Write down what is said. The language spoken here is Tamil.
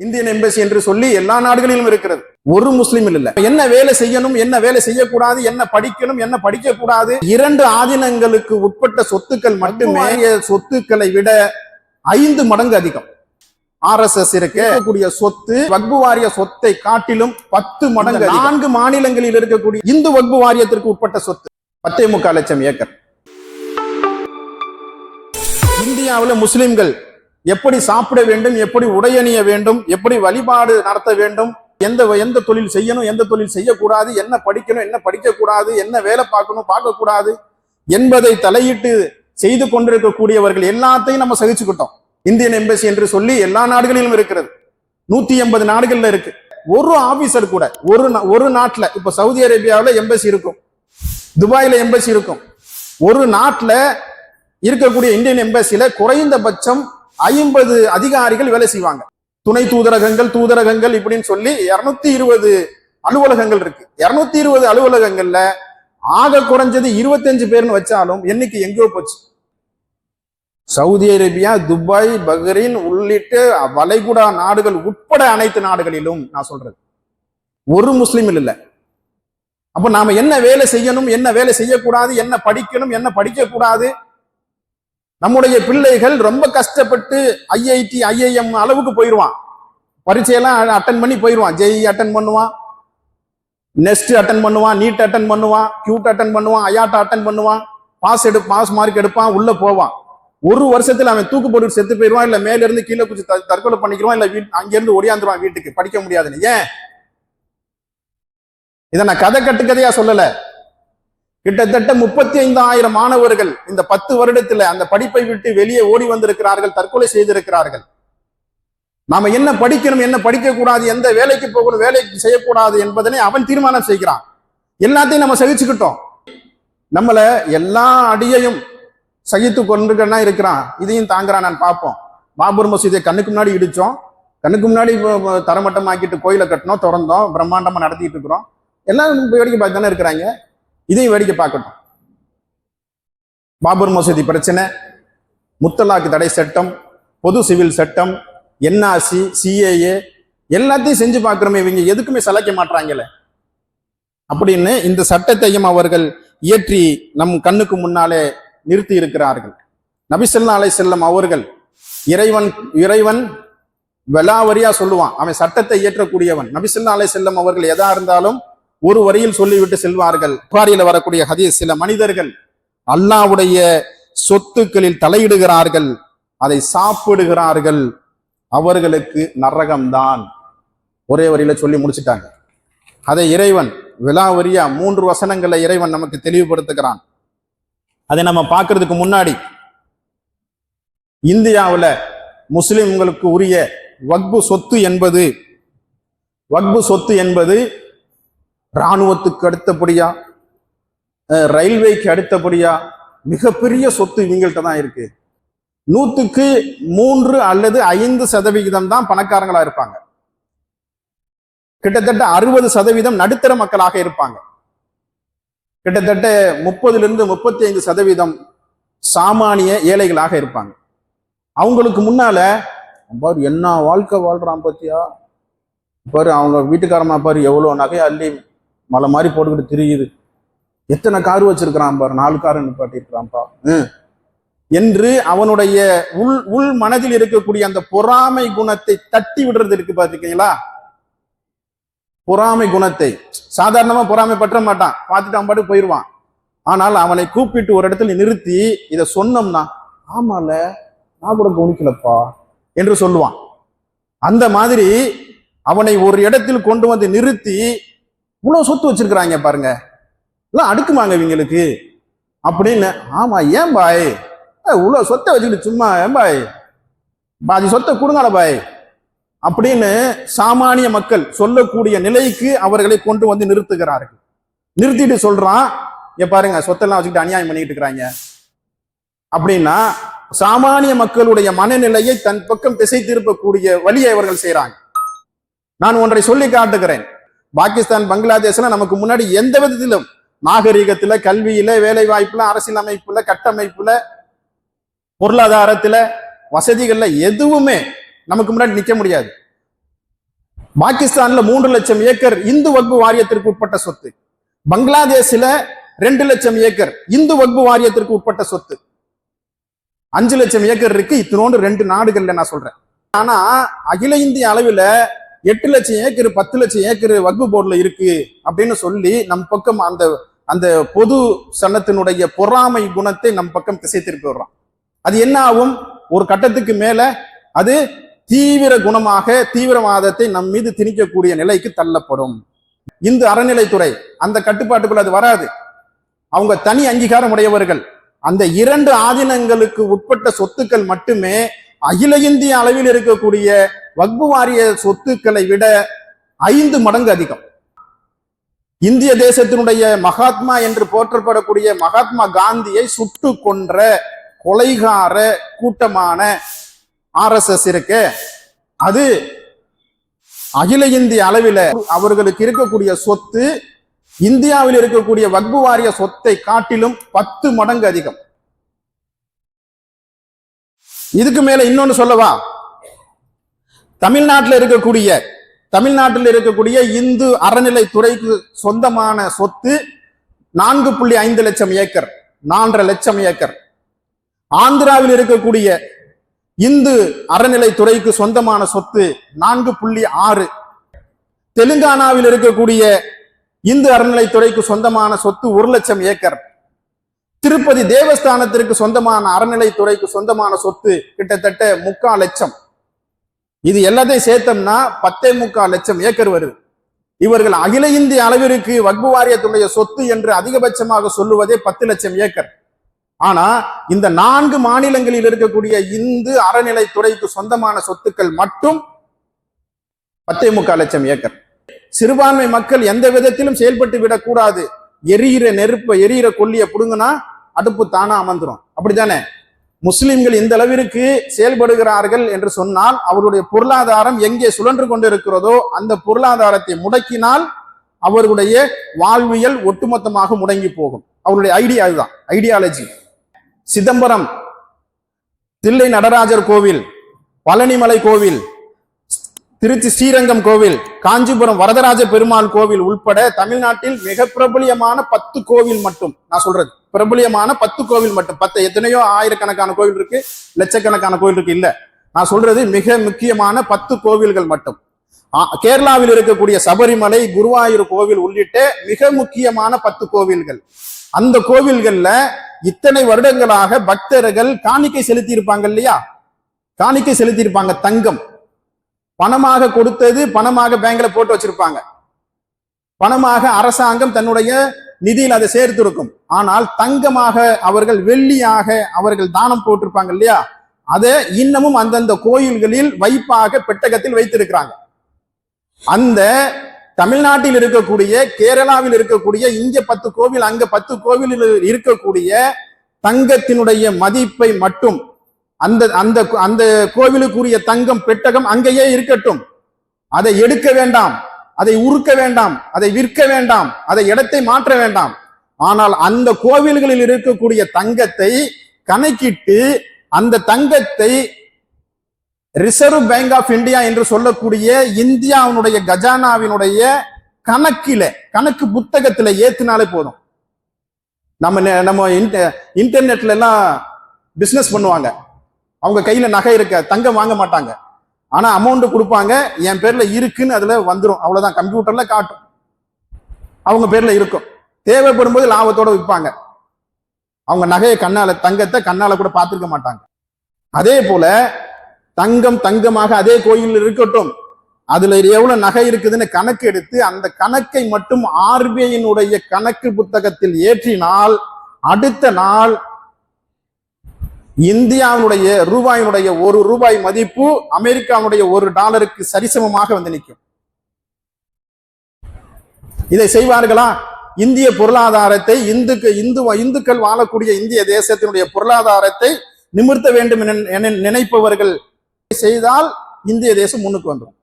இந்தியன் எம்பசி என்று சொல்லி எல்லா நாடுகளிலும் இருக்கிறது. ஒரு முஸ்லீம் இல்ல. என்ன வேலை செய்யணும் என்ன வேலை செய்யக்கூடாது என்ன படிக்கணும் என்ன படிக்க கூடாது இரண்டு ஆதீனங்களுக்கு உட்பட்ட சொத்துக்கள் மட்டுமே சொத்துக்களை விட ஐந்து மடங்கு அதிகம். ஆர்எஸ்எஸ் இருக்கக்கூடிய சொத்து. வக்பு வாரிய சொத்தை காட்டிலும் பத்து மடங்கு. நான்கு மாநிலங்களில் இருக்கக்கூடிய இந்து வக்பு வாரியத்திற்கு உட்பட்ட சொத்து பத்தே முக்கால் லட்சம் ஏக்கர். இந்தியாவுல முஸ்லிம்கள் எப்படி சாப்பிட வேண்டும் எப்படி உடையணிய வேண்டும் எப்படி வழிபாடு நடத்த வேண்டும் எந்த எந்த தொழில் செய்யணும் எந்த தொழில் செய்யக்கூடாது என்ன படிக்கணும் என்ன படிக்கக்கூடாது என்ன வேலை பார்க்கணும் பார்க்கக்கூடாது என்பதை தலையிட்டு செய்து கொண்டிருக்கக்கூடியவர்கள் எல்லாத்தையும் நம்ம சகிச்சுக்கிட்டோம். இந்தியன் எம்பசி என்று சொல்லி எல்லா நாடுகளிலும் இருக்கிறது. நூத்தி எண்பது நாடுகள்ல இருக்கு. ஒரு ஆபீசர் கூட ஒரு நா- ஒரு நாட்டில் இப்ப சவுதி அரேபியாவுல எம்பசி இருக்கும். துபாயில எம்பசி இருக்கும். ஒரு நாட்டில் இருக்கக்கூடிய இந்தியன் எம்பசியில குறைந்தபட்சம் ஐம்பது அதிகாரிகள் வேலை செய்வாங்க. துணை தூதரகங்கள் தூதரகங்கள் இப்படின்னு சொல்லி இருநூத்தி இருபது அலுவலகங்கள் இருக்கு. இருநூத்தி இருபது அலுவலகங்கள்ல ஆக குறைஞ்சது இருபத்தஞ்சு பேர்னு வச்சாலும் எண்ணிக்கை எங்கேயோ போச்சு. சவுதி அரேபியா துபாய் பஹ்ரைன் உள்ளிட்ட வளைகுடா நாடுகள் உட்பட அனைத்து நாடுகளிலும் நான் சொல்றது. ஒரு முஸ்லீம் இல்ல. அப்ப நாம என்ன வேலை செய்யணும் என்ன வேலை செய்யக்கூடாது என்ன படிக்கணும் என்ன படிக்க கூடாது நம்முடைய பிள்ளைகள் ரொம்ப கஷ்டப்பட்டு ஐஐடி ஐஐஎம் அளவுக்கு போயிடுவான் பரீட்சையெல்லாம் அட்டன் பண்ணி போயிடுவான் ஜெய் அட்டன் பண்ணுவான். நெஸ்ட் அட்டன் பண்ணுவான். நீட் அட்டன் பண்ணுவான். கியூட் அட்டன் பண்ணுவான். ஐயாட்டா அட்டன் பண்ணுவான். பாஸ் எடு பாஸ் மார்க் எடுப்பான். உள்ள போவான். ஒரு வருஷத்துல அவன் தூக்கு போட்டு செத்து போயிடுவான் இல்ல மேல இருந்து கீழே குச்சி த- தற்கொலை பண்ணிக்கிறான் இல்ல வீட் அங்கிருந்து ஒடியாந்துருவான் வீட்டுக்கு. படிக்க முடியாதுன்னு. ஏன்? இதை நான் கதை கட்டுக்கதையா சொல்லலை. கிட்டத்தட்ட முப்பத்தி ஐந்தாயிரம் மாணவர்கள் இந்த பத்து வருடத்துல அந்த படிப்பை விட்டு வெளியே ஓடி வந்திருக்கிறார்கள் தற்கொலை செய்திருக்கிறார்கள். நாம என்ன படிக்கணும் என்ன படிக்க கூடாது எந்த வேலைக்கு போகணும் வேலைக்கு செய்யக்கூடாது என்பதனை அவன் தீர்மானம் செய்கிறான். எல்லாத்தையும் நம்ம சகிச்சுக்கிட்டோம். நம்மள எல்லா அடியையும் சகித்து கொண்டுகள்னா இருக்கிறான். இதையும் தாங்குறான் நான் பார்ப்போம். பாபர் மசூதியை கண்ணுக்கு முன்னாடி இடிச்சோம். கண்ணுக்கு முன்னாடி தரமட்டமாக்கிட்டு கோயிலை கட்டினோம் திறந்தோம் பிரம்மாண்டமா நடத்திட்டு இருக்கிறோம். எல்லாம் வேடிக்கை பார்த்து தானே இருக்கிறாங்க. இதையும் வேடிக்கை பார்க்கட்டும். பாபர் மசூதி பிரச்சனை முத்தலாக்கு தடை சட்டம் பொது சிவில் சட்டம் என்ஆர்சி சிஏஏ எல்லாத்தையும் செஞ்சு பார்க்குறோமே இவங்க எதுக்குமே சலைக்க மாட்றாங்கல்ல அப்படின்னு இந்த சட்டத்தையும் அவர்கள் இயற்றி நம் கண்ணுக்கு முன்னாலே நிறுத்தி இருக்கிறார்கள். நபிசல்லா அலை செல்லம் அவர்கள் இறைவன் இறைவன் வெலாவரியா சொல்லுவான். அவன் சட்டத்தை இயற்றக்கூடியவன். நபிசல்லா அலை செல்லம் அவர்கள் எதா இருந்தாலும் ஒரு வரியில் சொல்லிவிட்டு செல்வார்கள். புகாரியில் வரக்கூடிய ஹதீஸ் சில மனிதர்கள் அல்லாவுடைய சொத்துக்களில் தலையிடுகிறார்கள் அதை சாப்பிடுகிறார்கள். அவர்களுக்கு நரகம்தான். ஒரே வரியில சொல்லி முடிச்சிட்டாங்க. அதை இறைவன் விலாவரியா மூன்று வசனங்களை இறைவன் நமக்கு தெளிவுபடுத்துகிறான். அதை நம்ம பார்க்கறதுக்கு முன்னாடி இந்தியாவில் முஸ்லிம்களுக்கு உரிய வக்பு சொத்து என்பது வக்பு சொத்து என்பது இராணுவத்துக்கு அடுத்தபடியா ரயில்வேக்கு அடுத்தபடியா மிகப்பெரிய சொத்து இவங்கள்ட்ட தான் இருக்கு. நூத்துக்கு மூன்று அல்லது ஐந்து சதவிகிதம் தான் பணக்காரங்களா இருப்பாங்க. கிட்டத்தட்ட அறுபது சதவீதம் நடுத்தர மக்களாக இருப்பாங்க. கிட்டத்தட்ட முப்பதுல இருந்து முப்பத்தி ஐந்து சதவீதம் சாமானிய ஏழைகளாக இருப்பாங்க. அவங்களுக்கு முன்னால பாரு என்ன வாழ்க்கை வாழ்றான் பத்தியா? பாரு அவங்க வீட்டுக்காரமா பாரு எவ்வளவு நகை அள்ளி மலை மாதிரி போட்டுக்கிட்டு திரியுது. எத்தனை கார் வச்சிருக்கிறான் பாரு நாலு கார் நிப்பாட்டிருக்கிறான்ப்பா ம். என்று அவனுடைய உள் உள் மனதில் இருக்கக்கூடிய அந்த பொறாமை குணத்தை தட்டி விடுறது இருக்கு பாத்துக்கீங்களா பொறாமை குணத்தை. சாதாரணமா பொறாமை பற்ற மாட்டான். பார்த்துட்டு அவன் பாட்டு போயிடுவான் ஆனால் அவனை கூப்பிட்டு ஒரு இடத்துல நிறுத்தி இதை சொன்னோம்னா ஆமால நான் கூட கவனிக்கலப்பா என்று சொல்லுவான். அந்த மாதிரி அவனை ஒரு இடத்தில் கொண்டு வந்து நிறுத்தி இவ்வளவு சொத்து வச்சிருக்கிறாங்க பாருங்க. எல்லாம் அடுக்குமாங்க இவங்களுக்கு. அப்படின்னு ஆமா ஏன் பாய்? ஏய், இவ்வளவு சொத்தை வச்சுக்கிட்டு சும்மா ஏன் பாய்? பாதி சொத்தை கொடுங்கல பாய். அப்படின்னு சாமானிய மக்கள் சொல்லக்கூடிய நிலைக்கு அவர்களை கொண்டு வந்து நிறுத்துகிறார்கள். நிறுத்திட்டு சொல்றான் இங்க பாருங்க சொத்தெல்லாம் வச்சுக்கிட்டு அநியாயம் பண்ணிட்டு இருக்கிறாங்க. அப்படின்னா சாமானிய மக்களுடைய மனநிலையை தன் பக்கம் திசை திருப்பக்கூடிய வழியை அவர்கள் செய்றாங்க. நான் ஒன்றை சொல்லி காட்டுகிறேன். பாகிஸ்தான் பங்களாதேஷ்ல நமக்கு முன்னாடி எந்த விதத்திலும் நாகரிகத்துல கல்வியில வேலை வாய்ப்புல அரசியல் அமைப்புல கட்டமைப்புல பொருளாதாரத்துல வசதிகள்ல எதுவுமே நமக்கு முன்னாடி நிக்க முடியாது. பாகிஸ்தான்ல மூன்று லட்சம் ஏக்கர் இந்து வக்பு வாரியத்திற்கு உட்பட்ட சொத்து. பங்களாதேஷ்ல ரெண்டு லட்சம் ஏக்கர் இந்து வக்பு வாரியத்திற்கு உட்பட்ட சொத்து. அஞ்சு லட்சம் ஏக்கர் இருக்கு இத்தினோண்டு ரெண்டு நாடுகள்ல நான் சொல்றேன். ஆனா அகில இந்திய அளவில் எட்டு லட்சம் ஏக்கர் பத்து லட்சம் ஏக்கர் வக்பு போர்டில் இருக்கு அப்படின்னு சொல்லி நம் பக்கம் அந்த அந்த பொது சன்னத்தினுடைய பொறாமை குணத்தை நம் பக்கம் திசை திருப்பி விடுறோம் அது என்ன ஆகும்? ஒரு கட்டத்துக்கு மேல அது தீவிர குணமாக தீவிரவாதத்தை நம் மீது திணிக்கக்கூடிய நிலைக்கு தள்ளப்படும். இந்து அறநிலைத்துறை அந்த கட்டுப்பாட்டுக்குள்ள அது வராது. அவங்க தனி அங்கீகாரம் உடையவர்கள். அந்த இரண்டு ஆதீனங்களுக்கு உட்பட்ட சொத்துக்கள் மட்டுமே அகில இந்திய அளவில் இருக்கக்கூடிய வக்பு வாரிய சொத்துக்களை விட ஐந்து மடங்கு அதிகம். இந்திய தேசத்தினுடைய மகாத்மா என்று போற்றப்படக்கூடிய மகாத்மா காந்தியை சுட்டு கொன்ற கொலைகார கூட்டமான ஆர்எஸ்எஸ் இருக்கு அது அகில இந்திய அளவில் அவர்களுக்கு இருக்கக்கூடிய சொத்து இந்தியாவில் இருக்கக்கூடிய வக்பு வாரிய சொத்தை காட்டிலும் பத்து மடங்கு அதிகம். இதுக்கு மேல இன்னொன்னு சொல்லவா? தமிழ்நாட்டில் இருக்கக்கூடிய தமிழ்நாட்டில் இருக்கக்கூடிய இந்து அறநிலைத்துறைக்கு சொந்தமான சொத்து நான்கு புள்ளி ஐந்து லட்சம் ஏக்கர் நான்கரை லட்சம் ஏக்கர். ஆந்திராவில் இருக்கக்கூடிய இந்து அறநிலைத்துறைக்கு சொந்தமான சொத்து நான்கு புள்ளி ஆறு. தெலுங்கானாவில் இருக்கக்கூடிய இந்து அறநிலைத்துறைக்கு சொந்தமான சொத்து ஒரு லட்சம் ஏக்கர். திருப்பதி தேவஸ்தானத்திற்கு சொந்தமான அறநிலைத்துறைக்கு சொந்தமான சொத்து கிட்டத்தட்ட முக்கால் லட்சம். இது எல்லாத்தையும் சேர்த்தோம்னா பத்தே முக்கால் லட்சம் ஏக்கர் வருது. இவர்கள் அகில இந்திய அளவிற்கு வக்பு வாரியத்துடைய சொத்து என்று அதிகபட்சமாக சொல்லுவதே பத்து லட்சம் ஏக்கர். ஆனா இந்த நான்கு மாநிலங்களில் இருக்கக்கூடிய இந்து அறநிலைத்துறைக்கு சொந்தமான சொத்துக்கள் மட்டும் பத்தே முக்கால் லட்சம் ஏக்கர். சிறுபான்மை மக்கள் எந்த விதத்திலும் செயல்பட்டு விடக்கூடாது. எரியிற நெருப்பை எரியிற கொல்லிய புடுங்கினா அடுப்பு தானா அமர்ந்துரும். அப்படித்தானே? முஸ்லிம்கள் இந்த அளவிற்கு செயல்படுகிறார்கள் என்று சொன்னால் அவருடைய பொருளாதாரம் எங்கே சுழன்று கொண்டிருக்கிறதோ அந்த பொருளாதாரத்தை முடக்கினால் அவர்களுடைய வாழ்வியல் ஒட்டுமொத்தமாக முடங்கி போகும். அவருடைய ஐடியா அதுதான். ஐடியாலஜி சிதம்பரம் தில்லை நடராஜர் கோவில் பழனிமலை கோவில் திருச்சி ஸ்ரீரங்கம் கோவில் காஞ்சிபுரம் வரதராஜ பெருமாள் கோவில் உள்பட தமிழ்நாட்டில் மிக பிரபலியமான பத்து கோவில் மட்டும். நான் சொல்றது. பிரபலியமான பத்து கோவில் மட்டும். பத்து எத்தனையோ ஆயிரக்கணக்கான கோவில் இருக்கு. லட்சக்கணக்கான கோவில் இருக்கு. இல்ல. நான் சொல்றது மிக முக்கியமான பத்து கோவில்கள் மட்டும். கேரளாவில் இருக்கக்கூடிய சபரிமலை குருவாயூர் கோவில் உள்ளிட்ட மிக முக்கியமான பத்து கோவில்கள். அந்த கோவில்கள்ல இத்தனை வருடங்களாக பக்தர்கள் காணிக்கை செலுத்தி இருப்பாங்க இல்லையா? காணிக்கை செலுத்தி இருப்பாங்க தங்கம். பணமாக கொடுத்தது பணமாக பேங்க்ல போட்டு வச்சிருப்பாங்க. பணமாக அரசாங்கம் தன்னுடைய நிதியில் அதை சேர்த்திருக்கும் ஆனால் தங்கமாக அவர்கள் வெள்ளியாக அவர்கள் தானம் போட்டிருப்பாங்க இல்லையா? அதை இன்னமும் அந்தந்த கோயில்களில் வைப்பாக பெட்டகத்தில் வைத்திருக்கிறாங்க. அந்த தமிழ்நாட்டில் இருக்கக்கூடிய கேரளாவில் இருக்கக்கூடிய இங்க பத்து கோவில் அங்க பத்து கோவிலில் இருக்கக்கூடிய தங்கத்தினுடைய மதிப்பை மட்டும் அந்த அந்த அந்த கோவிலுக்குரிய தங்கம் பெட்டகம் அங்கேயே இருக்கட்டும். அதை எடுக்க வேண்டாம். அதை உருக்க வேண்டாம் அதை விற்க வேண்டாம் அதை இடத்தை மாற்ற வேண்டாம். ஆனால் அந்த கோவில்களில் இருக்கக்கூடிய தங்கத்தை கணக்கிட்டு அந்த தங்கத்தை ரிசர்வ் பேங்க் ஆஃப் இந்தியா என்று சொல்லக்கூடிய இந்தியாவினுடைய கஜானாவினுடைய கணக்கில கணக்கு புத்தகத்துல ஏத்தினாலே போதும். நம்ம நெ- நம்ம இன்டர்நெட்ல எல்லாம் பிசினஸ் பண்ணுவாங்க. அவங்க கையில நகை இருக்க தங்கம் வாங்க மாட்டாங்க. ஆனா அமௌண்ட் கொடுப்பாங்க என் பேர்ல இருக்குன்னு அதுல வந்துடும் அவ்வளவுதான். கம்ப்யூட்டர்ல காட்டும். அவங்க பேர்ல இருக்கும். தேவைப்படும் போது லாபத்தோட விற்பாங்க அவங்க நகையை கண்ணால தங்கத்தை கண்ணால கூட பார்த்துருக்க மாட்டாங்க. அதே போல தங்கம் தங்கமாக அதே கோயிலில் இருக்கட்டும். அதுல எவ்வளவு நகை இருக்குதுன்னு கணக்கு எடுத்து அந்த கணக்கை மட்டும் ஆர்பிஐயினுடைய கணக்கு புத்தகத்தில் ஏற்றினால் அடுத்த நாள் இந்தியாவுடைய ரூபாயினுடைய ஒரு ரூபாய் மதிப்பு அமெரிக்காவுடைய ஒரு டாலருக்கு சரிசமமாக வந்து நிற்கும். இதை செய்வார்களா? இந்திய பொருளாதாரத்தை இந்துக்கு இந்து இந்துக்கள் வாழக்கூடிய இந்திய தேசத்தினுடைய பொருளாதாரத்தை நிமிர்த்த வேண்டும் என என நினைப்பவர்கள் செய்தால் இந்திய தேசம் முன்னுக்கு வந்துடும்.